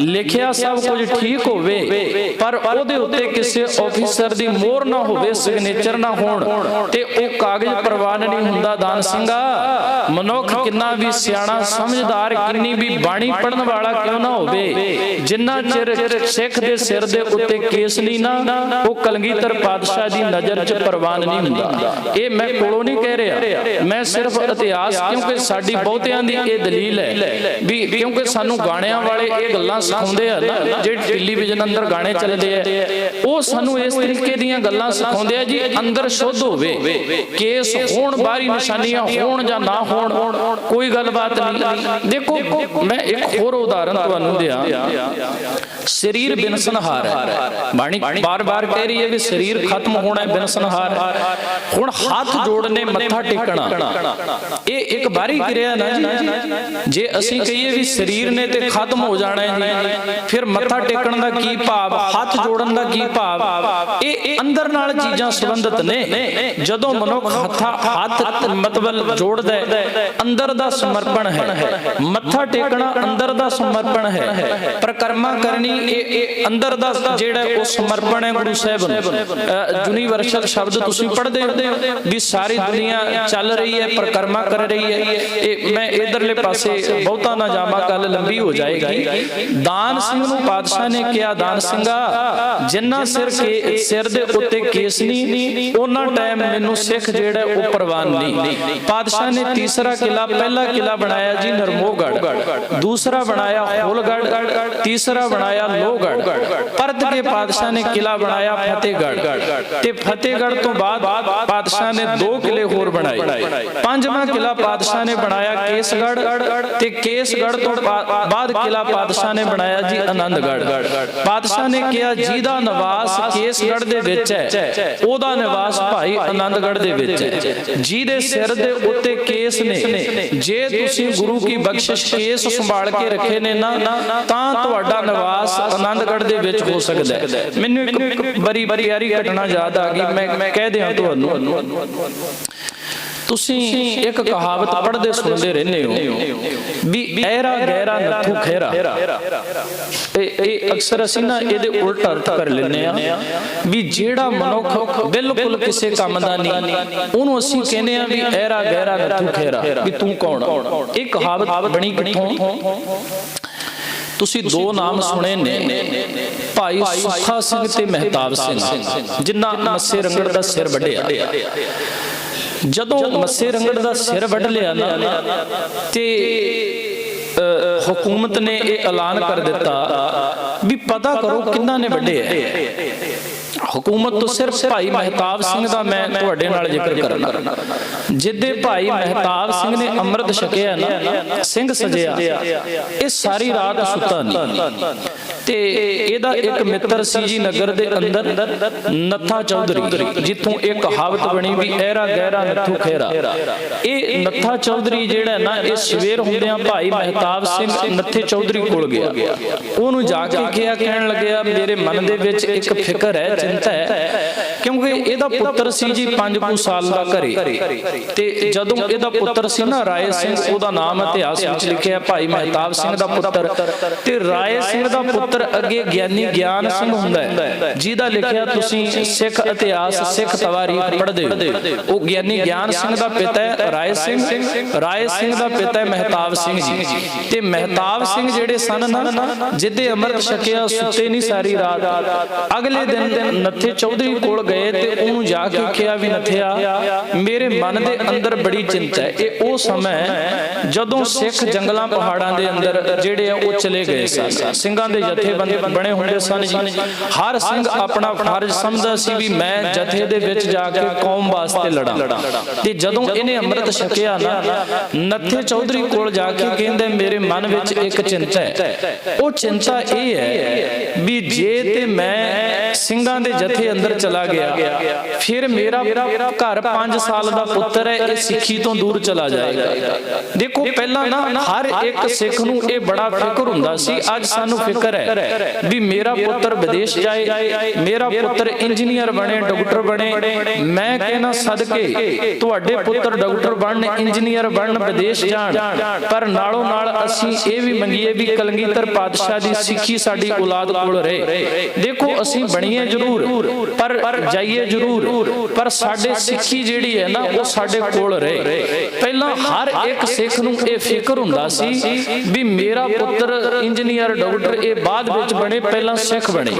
ਲਿਖਿਆ ਸਭ ਕੁਝ ਠੀਕ ਹੋਵੇ ਪਰ ਉਹਦੇ ਉੱਤੇ ਕਿਸੇ ਆਫੀਸਰ ਦੀ ਮੋਹਰ ਨਾ ਹੋਵੇ ਸਿਗਨੇਚਰ ਨਾ ਹੋਣ। ਤੇ ਉਹ ਕਾਗਜ਼ ਪ੍ਰਵਾਨ ਨਹੀਂ ਹੁੰਦਾ ਦਾਨ ਸਿੰਘਾ। ਮਨੁੱਖ ਕਿੰਨਾ ਵੀ ਸਿਆਣਾ ਸਮਝਦਾਰ ਕਿੰਨੀ ਵੀ ਬਾਣੀ ਪੜਨ ਵਾਲਾ ਕਿਉਂ ਨਾ ਹੋਵੇ ਜਿੰਨਾ ਚਿਰ ਸਿੱਖ ਦੇ ਸਿਰ ਦੇ ਉੱਤੇ ਕੇਸ ਨਹੀਂ ਨਾ, ਉਹ ਕਲਗੀਧਰ ਪਾਤਸ਼ਾਹ ਦੀ ਨਜ਼ਰ 'ਚ ਪ੍ਰਵਾਨ ਨਹੀਂ ਹੁੰਦਾ। ਇਹ ਮੈਂ ਕੋਲੋਂ ਨਹੀਂ ਕਹਿ ਰਿਹਾ। ਮੈਂ ਸਿਰਫ ਇਤਿਹਾਸ, ਕਿਉਂਕਿ ਸਾਡੀ ਬਹੁਤਿਆਂ ਦੀ ਇਹ ਦਲੀਲ ਹੈ ਵੀ ਕਿਉਂਕਿ ਸਾਨੂੰ ਗਾਣਿਆਂ ਵਾਲੇ ਇਹ ਗੱਲਾਂ ਸਿਖਾਉਂਦੇ ਆ ਨਾ, ਜਿਹੜੇ ਟੈਲੀਵਿਜ਼ਨ ਅੰਦਰ ਗਾਣੇ ਚੱਲਦੇ ਆ, ਉਹ ਸਾਨੂੰ ਇਸ ਤਰੀਕੇ ਦੀਆਂ ਗੱਲਾਂ ਸਿਖਾਉਂਦੇ ਆ ਜੀ, ਅੰਦਰ ਸ਼ੁੱਧ ਹੋਵੇ। ਕੇਸ ਹੋਣ, ਬਾਹਰੀ ਨਿਸ਼ਾਨੀਆਂ ਹੋਣ ਜਾਂ ਨਾ ਹੋਣ, ਕੋਈ ਗੱਲਬਾਤ ਨਹੀਂ। ਦੇਖੋ, ਮੈਂ ਇੱਕ ਹੋਰ ਉਦਾਹਰਨ ਤੁਹਾਨੂੰ ਦਿਆਂ। ਸਰੀਰ ਬਿਨਸਨਹਾਰ ਹੈ। ਬਾਣੀ ਬਾਰ-ਬਾਰ ਕਹਿ ਰਹੀ ਹੈ ਵੀ ਸਰੀਰ ਖਤਮ ਹੋਣਾ ਹੈ ਬਿਨਸਨਹਾਰ ਹੁਣ ਹੱਥ ਜੋੜਨੇ ਮੱਥਾ ਟੇਕਣਾ। ਇਹ ਇੱਕ ਬਾਰੀ ਕਿਰਿਆ ਨਾ ਜੀ। ਜੇ। ਅਸੀਂ ਕਹੀਏ ਵੀ ਸਰੀਰ ਨੇ ਤੇ ਖਤਮ ਹੋ ਜਾਣਾ ਹੈ ਜੀ। ਫਿਰ ਮੱਥਾ ਟੇਕਣ ਦਾ ਕੀ ਭਾਵ? ਹੱਥ ਜੋੜਨ ਦਾ ਕੀ ਭਾਵ? ਇਹ ਅੰਦਰ ਨਾਲ ਚੀਜ਼ਾਂ ਸੰਬੰਧਿਤ ਨੇ। ਜਦੋਂ ਮਨੁੱਖ ਹੱਥਾਂ ਹੱਥ ਮਤਲਬ ਜੋੜਦਾ ਹੈ ਅੰਦਰ ਦਾ ਸਮਰਪਣ ਹੈ। ਮੱਥਾ ਟੇਕਣਾ ਅੰਦਰ ਦਾ ਸਮਰਪਣ ਹੈ। ਪ੍ਰਕਰਮਾ ਕਰਨੀ ਇਹ ਇਹ ਅੰਦਰ ਦਾ ਜਿਹੜਾ ਉਹ ਸਮਰਪਣ ਹੈ ਗੁਰੂ ਸਾਹਿਬ ਨੂੰ। ਯੂਨੀਵਰਸਲ ਸ਼ਬਦ ਤੁਸੀਂ ਪੜ੍ਹਦੇ ਹੋ ਵੀ ਸਾਰੀ ਦੁਨੀਆ ਚੱਲ ਰਹੀ ਹੈ ਪ੍ਰਕਰਮਾ ਕਰ ਰਹੀ ਹੈ। ਇਹ ਮੈਂ ਇਧਰਲੇ ਪਾਸੇ ਬਹੁਤਾ ਨਾ ਜਾਵਾਂ ਗੱਲ ਲੰਬੀ ਹੋ ਜਾਏਗੀ। ਦਾਨ ਸਿੰਘ ਨੂੰ ਪਾਤਸ਼ਾਹ ਨੇ ਕਿਹਾ, ਦਾਨ ਸਿੰਘਾ, ਜਿੰਨਾ ਸਿਰ ਕੇ, ਸਿਰ ਦੇ ਉੱਤੇ ਕੇਸ ਨਹੀਂ ਉਹਨਾਂ ਟਾਈਮ ਮੈਨੂੰ ਸਿੱਖ ਜਿਹੜਾ ਉਹ ਪ੍ਰਵਾਨ ਨਹੀਂ ਪਾਤਸ਼ਾਹ ਨੇ ਤੀਸਰਾ ਕਿਲਾ ਪਹਿਲਾ ਕਿਲਾ ਬਣਾਇਆ ਜੀ ਨਰਮੋਗੜ ਦੂਸਰਾ ਬਣਾਇਆ ਹੋਲਗੜ ਤੀਸਰਾ ਬਣਾਇਆ ਲੋਹਗੜ ਪਰਤ ਕੇ ਪਾਤਸ਼ਾਹ ਨੇ ਕਿਲਾ ਬਣਾਇਆ ਫਤਿਹਗੜ ਤੇ ਫਤਿਹਗੜ ਤੋਂ ਬਾਅਦ ਪਾਤਸ਼ਾਹ ਨੇ ਦੋ ਕਿਲੇ ਹੋਰ ਬਣਾਏ। ਪੰਜਵਾਂ ਕਿਲਾ ਪਾਤਸ਼ਾਹ ਨੇ ਬਣਾਇਆ ਕੇਸਗੜ ਤੇ ਕੇਸਗੜ ਤੋਂ ਬਾਅਦ ਕਿਲਾ ਪਾਤਸ਼ਾਹ ਨੇ ਬਣਾਇਆ ਜੀ ਆਨੰਦਗੜ ਪਾਤਸ਼ਾਹ ਨੇ ਕਿਹਾ ਜਿਹਦਾ ਨਿਵਾਸ ਕੇਸਗੜ ਦੇ ਵਿੱਚ ਹੈ ਉਹਦਾ ਨਿਵਾਸ ਭਾਈ ਆਨੰਦਗੜ ਦੇ ਵਿੱਚ ਹੈ ਜਿਹਦੇ ਸਿਰ ਦੇ ਉੱਤੇ ਕੇਸ ਨੇ ਜੇ ਤੁਸੀਂ ਗੁਰੂ ਕੀ ਬਖਸ਼ਿਸ਼ ਕੇਸ ਸੰਭਾਲ ਕੇ ਰੱਖੇ ਨੇ ਨਾ ਤਾਂ ਤੁਹਾਡਾ ਨਿਵਾਸ ਆਨੰਦਗੜ ਦੇ ਵਿੱਚ ਹੋ ਸਕਦਾ ਹੈ ਮੈਨੂੰ ਇੱਕ ਬੜੀ ਬੜੀ ਯਾਰੀ ਘਟਨਾ ਯਾਦ ਆ ਗਈ ਮੈਂ ਕਹਿ ਦਿਆਂ ਤੁਹਾਨੂੰ ਤੁਸੀਂ ਇੱਕ ਕਹਾਵਤ ਪੜ੍ਹਦੇ ਸੁਣਦੇ ਰਹਿੰਦੇ ਹੋ ਵੀ ਐਰਾ ਗਹਿਰਾ ਨੱਥੂ ਖਹਿਰਾ। ਇਹ ਇਹ ਅਕਸਰ ਅਸੀਂ ਨਾ ਇਹਦੇ ਉਲਟ ਅਰਥ ਕਰ ਲੈਂਦੇ ਆ ਵੀ ਜਿਹੜਾ ਮਨੁੱਖ ਬਿਲਕੁਲ ਕਿਸੇ ਕੰਮ ਦਾ ਨਹੀਂ ਉਹਨੂੰ ਅਸੀਂ ਕਹਿੰਦੇ ਆ ਵੀ ਐਰਾ ਗਹਿਰਾ ਨੱਥੂ ਖਹਿਰਾ ਵੀ ਤੂੰ ਕੌਣ? ਇਹ ਕਹਾਵਤ ਬਣੀ ਕਿੱਥੋਂ? ਤੁਸੀਂ ਦੋ ਨਾਮ ਸੁਣੇ ਨੇ। ਭਾਈ ਸੁੱਖਾ ਸਿੰਘ ਤੇ ਮਹਿਤਾਬ ਸਿੰਘ। ਜਿਨ੍ਹਾਂ ਮੱਸੇ ਰੰਗੜ ਦਾ ਸਿਰ ਵੱਢਿਆ। ਜਦੋਂ ਮੱਸੇ ਰੰਗੜ ਦਾ ਸਿਰ ਵੱਢ ਲਿਆ ਨਾ ਤੇ ਹਕੂਮਤ ਨੇ ਇਹ ਐਲਾਨ ਕਰ ਦਿੱਤਾ ਵੀ ਪਤਾ ਕਰੋ ਕਿੰਨਾ ਨੇ ਵੱਢਿਆ ਹਕੂਮਤ ਤੋਂ ਸਿਰਫ ਭਾਈ ਮਹਿਤਾਬ ਸਿੰਘ ਦਾ ਮੈਂ ਤੁਹਾਡੇ ਨਾਲ ਜ਼ਿਕਰ ਕਰਨਾ। ਜਿੱਦੇ ਭਾਈ ਮਹਿਤਾਬ ਸਿੰਘ ਨੇ ਅੰਮ੍ਰਿਤ ਛਕਿਆ ਨਾ ਸਿੰਘ ਸਜਿਆ। ਇਹ ਸਾਰੀ ਰਾਤ ਸੁੱਤਾ ਨਹੀਂ। ਤੇ ਇਹਦਾ ਇੱਕ ਮਿੱਤਰ ਸੀ ਜੀ ਨਗਰ ਦੇ ਅੰਦਰ ਨੱਥਾ ਚੌਧਰੀ ਜਿੱਥੋਂ ਇੱਕ ਕਹਾਵਤ ਬਣੀ ਵੀ ਐਰਾ ਗਹਿਰਾ ਨੱਥੂ ਖੇਰਾ। ਇਹ ਨੱਥਾ ਚੌਧਰੀ ਜਿਹੜਾ ਨਾ ਇਹ ਸਵੇਰ ਹੁੰਦਿਆਂ ਭਾਈ ਮਹਿਤਾਬ ਸਿੰਘ ਨੱਥੇ ਚੌਧਰੀ ਕੋਲ ਗਿਆ। ਉਹਨੂੰ ਜਾ ਕੇ ਕਿਹਾ ਕਹਿਣ ਲੱਗਿਆ ਮੇਰੇ ਮਨ ਦੇ ਵਿੱਚ ਇੱਕ ਫਿਕਰ ਹੈ ਚਿੰਤਾ ਹੈ। ਕਿਉਂਕਿ ਇਹਦਾ ਪੁੱਤਰ ਸੀ ਜੀ 5 ਸਾਲ ਦਾ ਘਰੇ। ਤੇ ਜਦੋਂ ਇਹਦਾ ਪੁੱਤਰ ਸੀ ਨਾ ਰਾਏ ਸਿੰਘ, ਉਹਦਾ ਨਾਮ ਇਤਿਹਾਸ ਵਿੱਚ ਲਿਖਿਆ, ਭਾਈ ਮਹਿਤਾਬ ਸਿੰਘ ਦਾ ਪੁੱਤਰ। ਤੇ ਰਾਏ ਸਿੰਘ ਦਾ ਪੁੱਤਰ ਅੱਗੇ ਗਿਆਨੀ ਗਿਆਨ ਸਿੰਘ ਹੁੰਦਾ ਹੈ। ਜਿਹਦਾ ਲਿਖਿਆ ਤੁਸੀਂ ਸਿੱਖ ਇਤਿਹਾਸ, ਸਿੱਖ ਤਵਾਰੀਖ ਪੜ੍ਹਦੇ ਹੋ। ਉਹ ਗਿਆਨੀ ਗਿਆਨ ਸਿੰਘ ਦਾ ਪਿਤਾ ਹੈ ਰਾਏ ਸਿੰਘ। ਰਾਏ ਸਿੰਘ ਦਾ ਪਿਤਾ ਹੈ ਮਹਿਤਾਬ ਸਿੰਘ ਜੀ। ਤੇ ਮਹਿਤਾਬ ਸਿੰਘ ਜਿਹੜੇ ਸਨ ਨਾ ਜਿੱਦੇ ਅੰਮ੍ਰਿਤ ਛਕਿਆ, ਸੁੱਤੇ ਨਹੀਂ ਸਾਰੀ ਰਾਤ। ਅਗਲੇ ਦਿਨ ਨੱਥੇ ਚੌਧਰੀ ਕੋਲ ਗਏ ਤੇ ਉਹਨੂੰ ਜਾ ਕੇ ਕਿਹਾ ਵੀ ਨੱਥਿਆ ਮੇਰੇ ਮਨ ਦੇ ਅੰਦਰ ਬੜੀ ਚਿੰਤਾ ਹੈ। ਇਹ ਉਹ ਸਮਾਂ ਹੈ ਜਦੋਂ ਸਿੱਖ ਜੰਗਲਾਂ ਪਹਾੜਾਂ ਦੇ ਅੰਦਰ ਜਿਹੜੇ ਆ, ਉਹ ਚਲੇ ਗਏ ਸਨ। ਸਿੰਘਾਂ ਦੇ ਜਥੇਬੰਦ ਬਣੇ ਹੁੰਦੇ ਸਨ ਜੀ। ਹਰ ਸਿੰਘ ਆਪਣਾ ਫਰਜ਼ ਸਮਝਦਾ ਸੀ ਵੀ ਮੈਂ ਜਥੇ ਦੇ ਵਿੱਚ ਜਾ ਕੇ ਕੌਮ ਵਾਸਤੇ ਲੜਾਂ। ਤੇ ਜਦੋਂ ਇਹਨੇ ਅੰਮ੍ਰਿਤ ਛਕਿਆ ਨਾ, ਨੱਥੇ ਚੌਧਰੀ ਕੋਲ ਜਾ ਕੇ ਕਹਿੰਦੇ, ਮੇਰੇ ਮਨ ਵਿੱਚ ਇੱਕ ਚਿੰਤਾ ਹੈ। ਉਹ ਚਿੰਤਾ ਇਹ ਹੈ ਵੀ ਜੇ ਤੇ ਮੈਂ ਸਿੰਘਾਂ ਦੇ ਜਥੇ ਅੰਦਰ ਚਲਾ ਗਿਆ। ਫਿਰ ਮੇਰਾ ਘਰ 5 ਸਾਲ ਦਾ ਪੁੱਤਰ ਹੈ ਇਹ ਸਿੱਖੀ ਤੋਂ ਦੂਰ ਚਲਾ ਜਾਏਗਾ। ਦੇਖੋ ਪਹਿਲਾਂ ਨਾ ਹਰ ਇੱਕ ਸਿੱਖ ਨੂੰ ਇਹ ਬੜਾ ਫਿਕਰ ਹੁੰਦਾ ਸੀ ਅੱਜ ਸਾਨੂੰ ਫਿਕਰ ਹੈ ਵੀ ਮੇਰਾ ਪੁੱਤਰ ਵਿਦੇਸ਼ ਜਾਏ ਮੇਰਾ ਪੁੱਤਰ ਇੰਜੀਨੀਅਰ ਬਣੇ ਡਾਕਟਰ ਬਣੇ ਮੈਂ ਕਹਿੰਦਾ ਸਦਕੇ ਤੁਹਾਡੇ ਪੁੱਤਰ ਡਾਕਟਰ ਬਣਨ ਇੰਜੀਨੀਅਰ ਬਣਨ ਵਿਦੇਸ਼ ਜਾਣ। ਪਰ ਨਾਲੋਂ ਨਾਲ ਅਸੀਂ ਇਹ ਵੀ ਮੰਗੀਏ ਵੀ ਕਲਗੀਧਰ ਪਾਤਸ਼ਾਹ ਦੀ ਸਿੱਖੀ ਸਾਡੀ ਔਲਾਦ ਕੋਲ ਰਹੇ ਦੇਖੋ ਅਸੀਂ ਬਣੀਏ ਜ਼ਰੂਰ ਪਰ ਜਾਈਏ ਜ਼ਰੂਰ, ਪਰ ਸਾਡੇ ਸਿੱਖੀ ਜਿਹੜੀ ਹੈ ਨਾ, ਉਹ ਸਾਡੇ ਕੋਲ ਰਹੇ। ਪਹਿਲਾਂ ਹਰ ਇੱਕ ਸਿੱਖ ਨੂੰ ਇਹ ਫਿਕਰ ਹੁੰਦਾ ਸੀ ਵੀ ਮੇਰਾ ਪੁੱਤਰ ਇੰਜੀਨੀਅਰ, ਡਾਕਟਰ, ਇਹ ਬਾਅਦ ਵਿੱਚ ਬਣੇ, ਪਹਿਲਾਂ ਸਿੱਖ ਬਣੇ।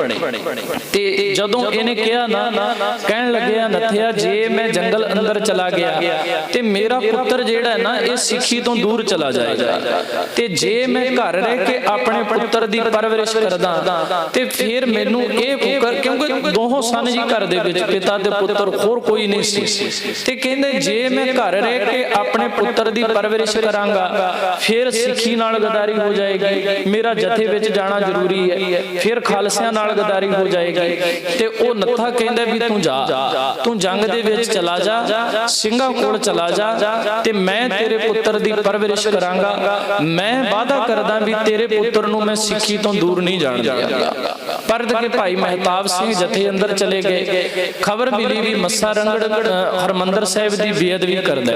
ਤੇ ਜਦੋਂ ਇਹਨੇ ਕਿਹਾ ਨਾ, ਕਹਿਣ ਲੱਗਿਆ, ਨਥਿਆ, ਜੇ ਮੈਂ ਜੰਗਲ ਅੰਦਰ ਚਲਾ ਗਿਆ, ਤੇ ਮੇਰਾ ਪੁੱਤਰ ਜਿਹੜਾ ਨਾ, ਇਹ ਸਿੱਖੀ ਤੋਂ ਦੂਰ ਚਲਾ ਜਾਏਗਾ। ਤੇ ਜੇ ਮੈਂ ਘਰ ਰਹਿ ਕੇ ਆਪਣੇ ਪੁੱਤਰ ਦੀ ਪਰਵਰਿਸ਼ ਕਰਦਾ, ਤੇ ਫਿਰ ਮੈਨੂੰ ਇਹ ਪੁੱਤਰ ਕਿਉਂਕਿ ਦੋਹੋਂ ਸਨ ਜੀ ਘਰ ਦੇ ਵਿੱਚ, ਪਿਤਾ ਤੇ ਪੁੱਤਰ, ਹੋਰ ਕੋਈ ਨਹੀਂ ਸੀ। ਤੇ ਕਹਿੰਦੇ, ਜੇ ਮੈਂ ਘਰ ਰਹਿ ਕੇ ਆਪਣੇ ਪੁੱਤਰ ਦੀ ਪਰਵਰਿਸ਼ ਕਰਾਂਗਾ, ਫਿਰ ਸਿੱਖੀ ਨਾਲ ਗਦਾਰੀ ਹੋ ਜਾਏਗੀ। ਮੇਰਾ ਜਥੇ ਵਿੱਚ ਜਾਣਾ ਜ਼ਰੂਰੀ ਹੈ, ਫਿਰ ਖਾਲਸਿਆਂ ਨਾਲ ਗਦਾਰੀ ਹੋ ਜਾਏਗੀ। ਤੇ ਉਹ ਨੱਥਾ ਕਹਿੰਦਾ ਵੀ ਤੂੰ ਜਾ, ਤੂੰ ਜੰਗ ਦੇ ਵਿੱਚ ਚਲਾ ਜਾ, ਸਿੰਘਾਂ ਕੋਲ ਚਲਾ ਜਾ, ਤੇ ਮੈਂ ਤੇਰੇ ਪੁੱਤਰ ਦੀ ਪਰਵਰਿਸ਼ ਕਰਾਂਗਾ। ਮੈਂ ਵਾਅਦਾ ਕਰਦਾ ਵੀ ਤੇਰੇ ਪੁੱਤਰ ਨੂੰ ਮੈਂ ਸਿੱਖੀ ਤੋਂ ਦੂਰ ਨਹੀਂ ਜਾਣ ਦਿਆਂਗਾ ਪਰਦ ਕੇ ਭਾਈ ਮਹਿਤਾਬ ਸਿੰਘ ਜਥੇ ਅੰਦਰ ਚਲੇ ਗਏ। ਖਬਰ ਮਿਲੀ ਵੀ ਮੱਸਾ ਰੰਗੜ ਅ, ਹਰਮੰਦਰ ਸਾਹਿਬ ਦੀ ਬੇਅਦਬੀ ਕਰਦਾ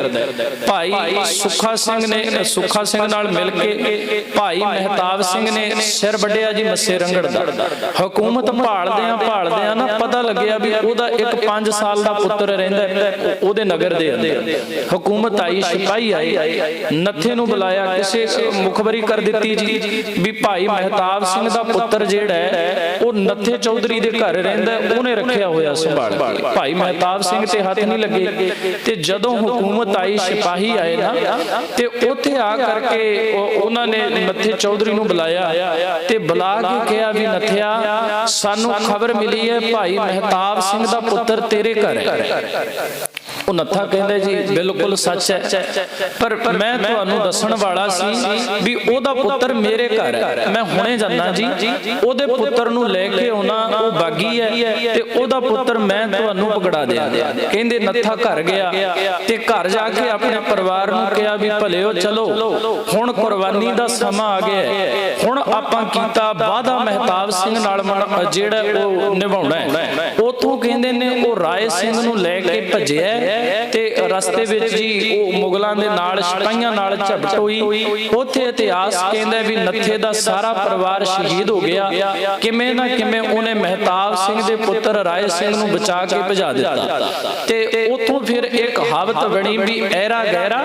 ਭਾਈ ਸੁੱਖਾ ਸਿੰਘ ਨੇ ਸੁੱਖਾ ਸਿੰਘ ਨਾਲ ਮਿਲ ਕੇ ਭਾਈ ਮਹਿਤਾਬ ਸਿੰਘ ਨੇ ਸਿਰ ਵੱਢਿਆ ਜੀ ਮੱਸੇ ਰੰਗੜ ਦਾ। ਹਕੂਮਤ ਭਾਲਦਿਆਂ ਭਾਲਦਿਆਂ ਨਾ ਪਤਾ ਲੱਗਿਆ ਵੀ ਉਹਦਾ ਇੱਕ 5 ਸਾਲ ਦਾ ਪੁੱਤਰ ਰਹਿੰਦਾ ਉਹਦੇ ਨਗਰ ਦੇ ਅੰਦਰ। ਹਕੂਮਤ ਆਈ ਸਿਪਾਹੀ ਆਏ ਨੱਥੇ ਨੂੰ ਬੁਲਾਇਆ ਕਿਸੇ ਮੁਖਬਰੀ ਕਰ ਦਿੱਤੀ ਜੀ ਵੀ ਭਾਈ ਮਹਿਤਾਬ ਸਿੰਘ ਦਾ ਪੁੱਤਰ ਜਿਹੜਾ ਹੈ ਉਹ ਨੱਥੇ ਚੌਧਰੀ ਦੇ ਘਰ ਰਹਿੰਦਾ ਹੈ, ਉਹਨੇ ਰੱਖਿਆ ਹੋਇਆ ਸੰਭਾਲ। ਭਾਈ ਮਹਿਤਾਬ ਸਿੰਘ ਤੇ ਹੱਥ ਨਹੀਂ ਲੱਗੇ। ਤੇ ਜਦੋਂ ਹਕੂਮਤ ਆਈ ਸਿਪਾਹੀ ਆਏ ਨਾ ਤੇ ਉੱਥੇ ਆ ਕਰਕੇ ਉਹਨਾਂ ਨੇ ਨੱਥੇ ਚੌਧਰੀ ਨੂੰ ਬੁਲਾਇਆ ਤੇ ਬੁਲਾ ਕੇ ਕਿਹਾ ਵੀ ਨੱਥਿਆ ਸਾਨੂੰ ਖਬਰ ਮਿਲੀ ਹੈ ਭਾਈ ਮਹਿਤਾਬ ਸਿੰਘ ਦਾ ਪੁੱਤਰ ਤੇਰੇ ਘਰ ਹੈ। ਉਹ ਨੱਥਾ ਕਹਿੰਦੇ ਜੀ ਬਿਲਕੁਲ ਸੱਚ ਹੈ। ਪਰ ਮੈਂ ਤੁਹਾਨੂੰ ਦੱਸਣ ਵਾਲਾ ਸੀ ਵੀ ਉਹਦਾ ਪੁੱਤਰ ਮੇਰੇ ਘਰ ਹੈ। ਮੈਂ ਹੁਣੇ ਜਾਣਾ ਜੀ ਉਹਦੇ ਪੁੱਤਰ ਨੂੰ ਲੈ ਕੇ ਆਉਣਾ ਉਹ ਬਾਗੀ ਹੈ ਤੇ ਉਹਦਾ ਪੁੱਤਰ ਮੈਂ ਤੁਹਾਨੂੰ ਪਕੜਾ ਦਿਆਂਗਾ ਕਹਿੰਦੇ ਨੱਥਾ ਘਰ ਗਿਆ ਤੇ ਘਰ ਜਾ ਕੇ ਆਪਣੇ ਪਰਿਵਾਰ ਨੂੰ ਕਿਹਾ ਵੀ ਭਲਿਓ ਚਲੋ ਹੁਣ ਕੁਰਬਾਨੀ ਦਾ ਸਮਾਂ ਆ ਗਿਆ ਹੁਣ ਆਪਾਂ ਕੀਤਾ ਵਾਦਾ ਮਹਿਤਾਬ ਸਿੰਘ ਨਾਲ ਜਿਹੜਾ ਉਹ ਨਿਭਾਉਣਾ ਹੈ। ਉਥੋਂ ਕਹਿੰਦੇ ਨੇ, ਉਹ ਰਾਏ ਸਿੰਘ ਨੂੰ ਲੈ ਕੇ ਭੱਜਿਆ ਤੇ ਰਸਤੇ ਵਿੱਚ ਜੀ ਉਹ ਮੁਗਲਾਂ ਦੇ ਨਾਲ ਸਿਪਾਹੀਆਂ ਨਾਲ ਝਪਟ ਹੋਈ। ਉੱਥੇ ਇਤਿਹਾਸ ਕਹਿੰਦਾ ਵੀ ਨੱਥੇ ਦਾ ਸਾਰਾ ਪਰਿਵਾਰ ਸ਼ਹੀਦ ਹੋ ਗਿਆ। ਕਿਵੇਂ ਨਾ ਕਿਵੇਂ ਉਹਨੇ ਮਹਿਤਾਬ ਸਿੰਘ ਦੇ ਪੁੱਤਰ ਰਾਏ ਸਿੰਘ ਨੂੰ ਬਚਾ ਕੇ ਭਜਾ ਦਿੱਤਾ। ਤੇ ਉਥੋਂ ਫਿਰ ਇੱਕ ਕਹਾਵਤ ਬਣੀ ਵੀ ਐਰਾ ਗਹਿਰਾ,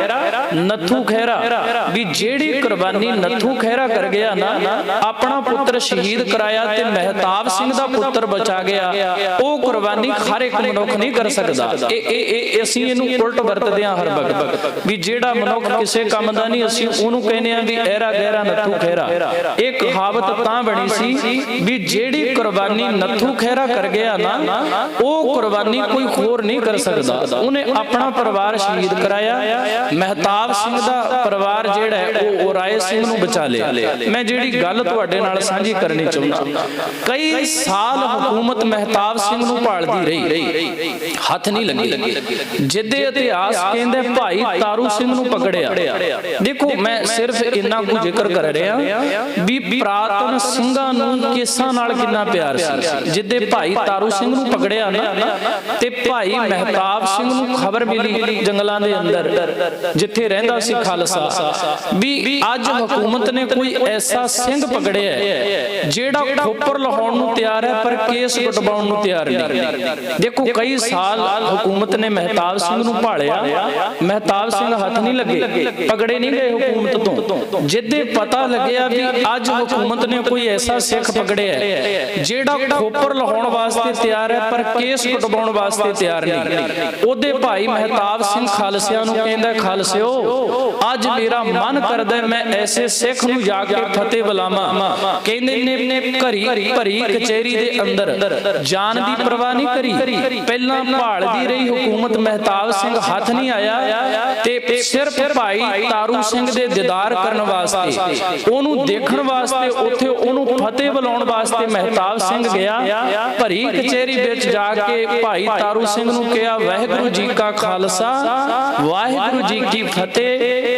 ਨੱਥੂ ਖਹਿਰਾ। ਵੀ ਜਿਹੜੀ ਕੁਰਬਾਨੀ ਨੱਥੂ ਖਹਿਰਾ ਕਰ ਗਿਆ ਨਾ, ਆਪਣਾ ਪੁੱਤਰ ਸ਼ਹੀਦ ਕਰਾਇਆ ਤੇ ਮਹਿਤਾਬ ਸਿੰਘ ਦਾ ਪੁੱਤਰ ਬਚਾ ਗਿਆ। ਉਹ ਕੁਰਬਾਨੀ ਹਰ ਇੱਕ ਮਨੁੱਖ ਨਹੀਂ ਕਰ ਸਕਦਾ। ਇਹ ਇਹ ਇਹ ਅਸੀਂ ਇਹਨੂੰ ਉਲਟ ਵਰਤਦੇ ਹਾਂ ਹਰ ਵਕਤ। ਵੀ ਜਿਹੜਾ ਮਨੁੱਖ ਕਿਸੇ ਕੰਮ ਦਾ ਨਹੀਂ ਅਸੀਂ ਉਹਨੂੰ ਕਹਿੰਦੇ ਆ ਵੀ ਐਰਾ ਗਹਿਰਾ ਨੱਥੂ ਖਹਿਰਾ। ਇਹ ਕਹਾਵਤ ਤਾਂ ਬਣੀ ਸੀ ਵੀ ਜਿਹੜੀ ਕੁਰਬਾਨੀ ਨੱਥੂ ਖਹਿਰਾ ਕਰ ਗਿਆ ਨਾ ਉਹ ਕੁਰਬਾਨੀ ਕੋਈ ਹੋਰ ਨਹੀਂ ਕਰ ਸਕਦਾ। ਉਹਨੇ ਆਪਣਾ ਪਰਿਵਾਰ ਸ਼ਹੀਦ ਕਰਾਇਆ। ਮਹਿਤਾਬ ਸਿੰਘ ਦਾ ਪਰਿਵਾਰ ਜਿਹੜਾ ਉਹ ਰਾਏ ਸਿੰਘ ਨੂੰ ਬਚਾ ਲਿਆ। ਮੈਂ ਜਿਹੜੀ ਗੱਲ ਤੁਹਾਡੇ ਨਾਲ ਸਾਂਝੀ ਕਰਨੀ ਚਾਹੁੰਦਾ। ਕਈ ਸਾਲ ਹਕੂਮਤ ਮਹਿਤਾਬ ਸਿੰਘ ਨੂੰ ਭਾਲਦੀ ਰਹੀ। ਹੱਥ ਨਹੀਂ ਲੱਗੀ। ਜਿੱਦੇ ਇਤਿਹਾਸ ਕਹਿੰਦੇ ਭਾਈ ਤਾਰੂ ਸਿੰਘ ਨੂੰ ਪਕੜਿਆ। ਦੇਖੋ, ਮੈਂ ਸਿਰਫ ਇੰਨਾ ਕੁ ਜ਼ਿਕਰ ਕਰ ਰਿਹਾ ਵੀ ਪ੍ਰਾਤਨ ਸਿੰਘਾਂ ਨੂੰ ਕੇਸਾਂ ਨਾਲ ਕਿੰਨਾ ਪਿਆਰ ਸੀ। ਜਿੱਦੇ ਭਾਈ ਤਾਰੂ ਸਿੰਘ ਨੂੰ ਪਕੜਿਆ ਨਾ, ਤੇ ਭਾਈ ਮਹਿਤਾਬ ਸਿੰਘ ਨੂੰ ਖਬਰ ਮਿਲੀ ਜੰਗਲਾਂ ਦੇ ਅੰਦਰ, ਜਿੱਥੇ ਰਹਿੰਦਾ ਸੀ ਖਾਲਸਾ। ਵੀ ਅੱਜ ਹਕੂਮਤ ਨੇ ਕੋਈ ਐਸਾ ਸਿੰਘ ਪਕੜਿਆ ਜਿਹੜਾ ਖੋਪਰ ਲਹਾਉਣ ਨੂੰ ਤਿਆਰ ਹੈ, ਪਰ ਕੇਸ ਕਟਵਾਉਣ ਨੂੰ ਤਿਆਰ ਨਹੀਂ। ਦੇਖੋ, ਕਈ ਸਾਲ ਹਕੂਮਤ ਨੇ ਮਹਿਤਾਬ ਸਿੰਘ ਨੂੰ ਭਾਲਿਆ। ਮਹਿਤਾਬ ਸਿੰਘ ਹੱਥ ਨਹੀਂ ਲੱਗੇ। ਪਕੜੇ ਨਹੀਂ ਗਏ ਹਕੂਮਤ ਤੋਂ। ਜਿੱਦੇ ਪਤਾ ਲੱਗਿਆ ਵੀ ਅੱਜ ਹਕੂਮਤ ਨੇ ਕੋਈ ਐਸਾ ਸਿੱਖ ਪਕੜਿਆ ਜਿਹੜਾ ਖੋਪਰ ਲਾਉਣ ਵਾਸਤੇ ਤਿਆਰ ਹੈ, ਪਰ ਕੇਸ ਕਟਵਾਉਣ ਵਾਸਤੇ ਤਿਆਰ ਨਹੀਂ। ਉਹਦੇ ਭਾਈ ਮਹਿਤਾਬ ਸਿੰਘ ਖਾਲਸਿਆਂ ਨੂੰ ਕਹਿੰਦਾ, ਖਾਲਸਿਓ, ਅੱਜ ਮੇਰਾ ਮਨ ਕਰਦਾ ਮੈਂ ਐਸੇ ਸਿੱਖ ਨੂੰ ਜਾ ਕੇ ਫਤਿਹ ਬੁਲਾਵਾਂ। ਕਹਿੰਦੇ ਨੇ, ਘਰੀ ਭਰੀ ਕਚਹਿਰੀ ਦੇ ਅੰਦਰ ਜਾਨ ਦੀ ਪਰਵਾਹ ਨਹੀਂ ਕਰੀ। ਪਹਿਲਾਂ ਭਾਲਦੀ ਰਹੀ ਹਕੂਮਤ ਮਹਿਤਾਬ ਸਿੰਘ ਹੱਥ ਨਹੀਂ ਆਇਆ ਤੇ ਸਿਰਫ ਭਾਈ ਤਾਰੂ ਸਿੰਘ ਦੇ ਦੀਦਾਰ ਕਰਨ ਵਾਸਤੇ। ਉਹਨੂੰ ਦੇਖਣ ਵਾਸਤੇ ਉੱਥੇ ਉਹਨੂੰ ਫਤਿਹ ਬੁਲਾਉਣ ਵਾਸਤੇ ਮਹਿਤਾਬ ਸਿੰਘ ਗਿਆ। ਭਰੀ ਕਚਹਿਰੀ ਵਿੱਚ ਜਾ ਕੇ ਭਾਈ ਤਾਰੂ ਸਿੰਘ ਨੂੰ ਕਿਹਾ ਵਾਹਿਗੁਰੂ ਜੀ ਕਾ ਖਾਲਸਾ ਵਾਹਿਗੁਰੂ ਜੀ ਕੀ ਫਤਿਹ।